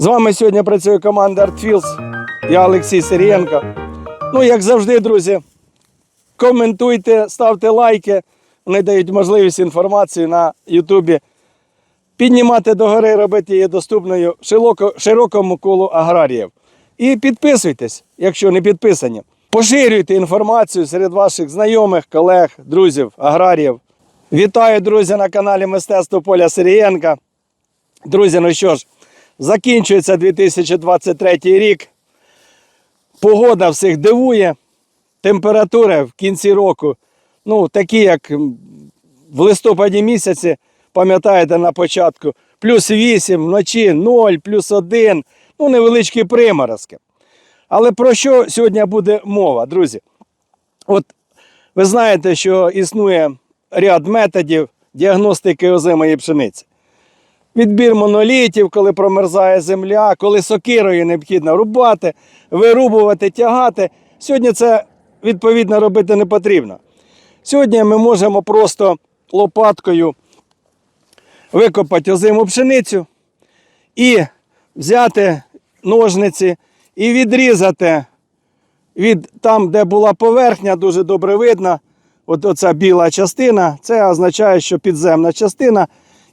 З вами сьогодні працює команда ArtFields. Я Олексій Сирієнко. Ну, як завжди, друзі, коментуйте, ставте лайки. Вони дають можливість інформацію на Ютубі піднімати догори, робити її доступною широкому колу аграріїв. І підписуйтесь, якщо не підписані. Поширюйте інформацію серед ваших знайомих, колег, друзів, аграріїв. Вітаю, друзі, на каналі Мистецтво Поля Сирієнка. Друзі, ну що ж, закінчується 2023 рік. Погода всіх дивує. Температури в кінці року, ну, такі, як в листопаді місяці, пам'ятаєте, на початку, плюс 8, вночі 0, плюс 1, ну, невеличкі приморозки. Але про що сьогодні буде мова, друзі? От ви знаєте, що існує ряд методів діагностики озимої пшениці. Відбір монолітів, коли промерзає земля, коли сокирою необхідно рубати, вирубувати, тягати. Сьогодні це відповідно робити не потрібно. Сьогодні ми можемо просто лопаткою викопати озиму пшеницю і взяти ножниці і відрізати від там, де була поверхня, дуже добре видно. От оця біла частина, це означає, що підземна частина,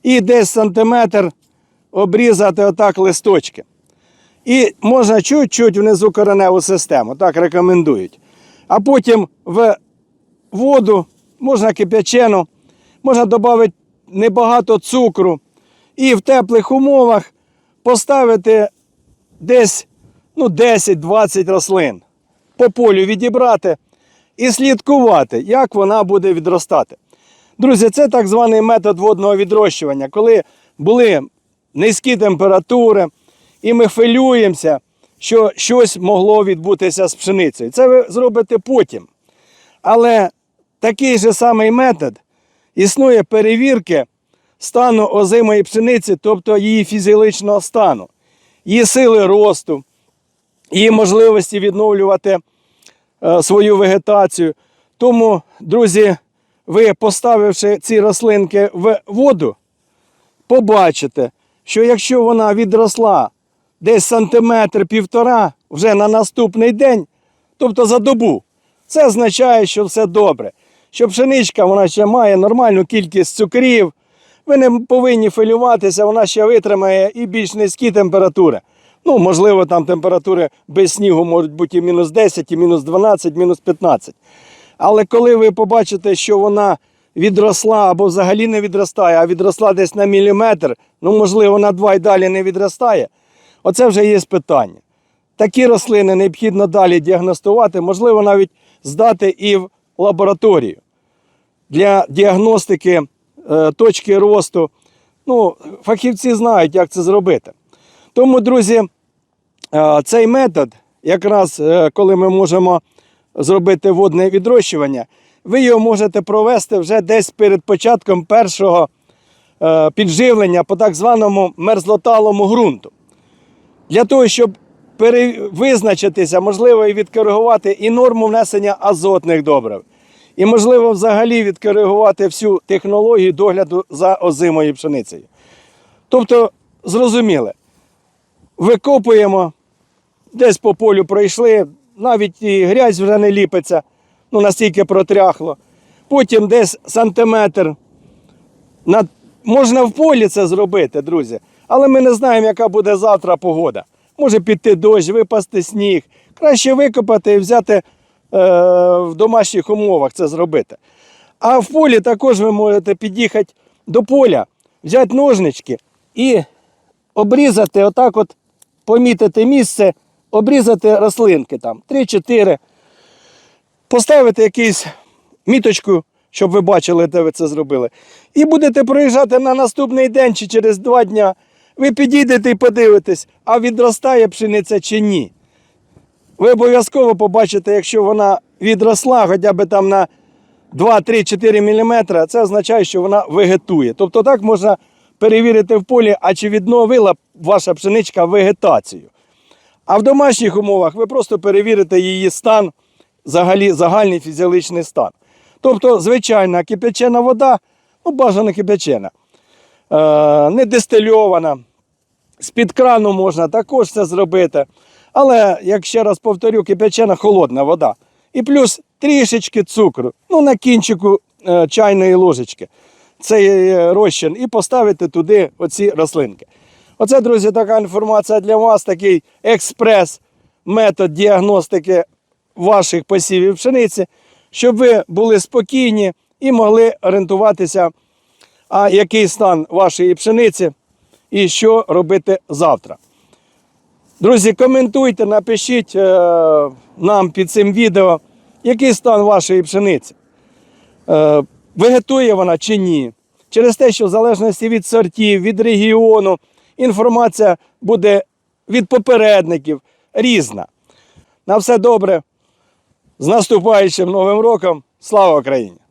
і десь сантиметр обрізати отак листочки. І можна чуть-чуть внизу кореневу систему, так рекомендують. А потім в воду, можна кип'ячену, можна додати небагато цукру і в теплих умовах поставити десь ну, 10-20 рослин по полю відібрати і слідкувати, як вона буде відростати. Друзі, це так званий метод водного відрощування, коли були низькі температури, і ми хвилюємося, що щось могло відбутися з пшеницею. Це ви зробите потім. Але такий же самий метод існує перевірки стану озимої пшениці, тобто її фізіологічного стану, її сили росту, її можливості відновлювати е, свою вегетацію. Тому, друзі, ви поставивши ці рослинки в воду, побачите, що якщо вона відросла десь сантиметр півтора вже на наступний день, тобто за добу, це означає, що все добре. Що пшеничка вона ще має нормальну кількість цукрів. Ви не повинні хвилюватися, вона ще витримає і більш низькі температури. Ну, можливо, там температури без снігу можуть бути і мінус 10, і мінус 12, мінус 15. Але коли ви побачите, що вона відросла або взагалі не відростає, а відросла десь на міліметр, ну, можливо, на 2 і далі не відростає, оце вже є питання. Такі рослини необхідно далі діагностувати, можливо, навіть здати і в лабораторію для діагностики е, точки росту. Ну, фахівці знають, як це зробити. Тому, друзі, е, цей метод, якраз е, коли ми можемо зробити водне відрощування, ви його можете провести вже десь перед початком першого е, підживлення по так званому мерзлоталому ґрунту. Для того, щоб визначитися, можливо, і відкоригувати і норму внесення азотних добрив, і, можливо, взагалі відкоригувати всю технологію догляду за озимою пшеницею. Тобто, зрозуміли, викопуємо, десь по полю пройшли, навіть і грязь вже не ліпиться, ну настільки протряхло. Потім десь сантиметр. На... Можна в полі це зробити, друзі. Але ми не знаємо, яка буде завтра погода. Може піти дощ, випасти сніг. Краще викопати і взяти е, в домашніх умовах це зробити. А в полі також ви можете під'їхати до поля, взяти ножнички і обрізати, отак от помітити місце, обрізати рослинки там 3-4, поставити якусь міточку, щоб ви бачили, де ви це зробили. І будете проїжджати на наступний день чи через два дня. Ви підійдете і подивитесь, а відростає пшениця чи ні. Ви обов'язково побачите, якщо вона відросла хоча б там на 2, 3, 4 мм, це означає, що вона вегетує. Тобто так можна перевірити в полі, а чи відновила ваша пшеничка вегетацію. А в домашніх умовах ви просто перевірите її стан, взагалі загальний фізіологічний стан. Тобто, звичайна кипячена вода, ну бажано кипячена, е, не дистильована, З-під крану можна також це зробити. Але, як ще раз повторю, кипячена холодна вода. І плюс трішечки цукру, ну на кінчику е, чайної ложечки. Цей розчин, і поставити туди оці рослинки. Оце, друзі, така інформація для вас, такий експрес-метод діагностики ваших посівів пшениці, щоб ви були спокійні і могли орієнтуватися, а який стан вашої пшениці і що робити завтра. Друзі, коментуйте, напишіть е, нам під цим відео, який стан вашої пшениці. Е, вегетує вона чи ні. Через те, що в залежності від сортів, від регіону, інформація буде від попередників різна. На все добре. З наступаючим новим роком. Слава Україні!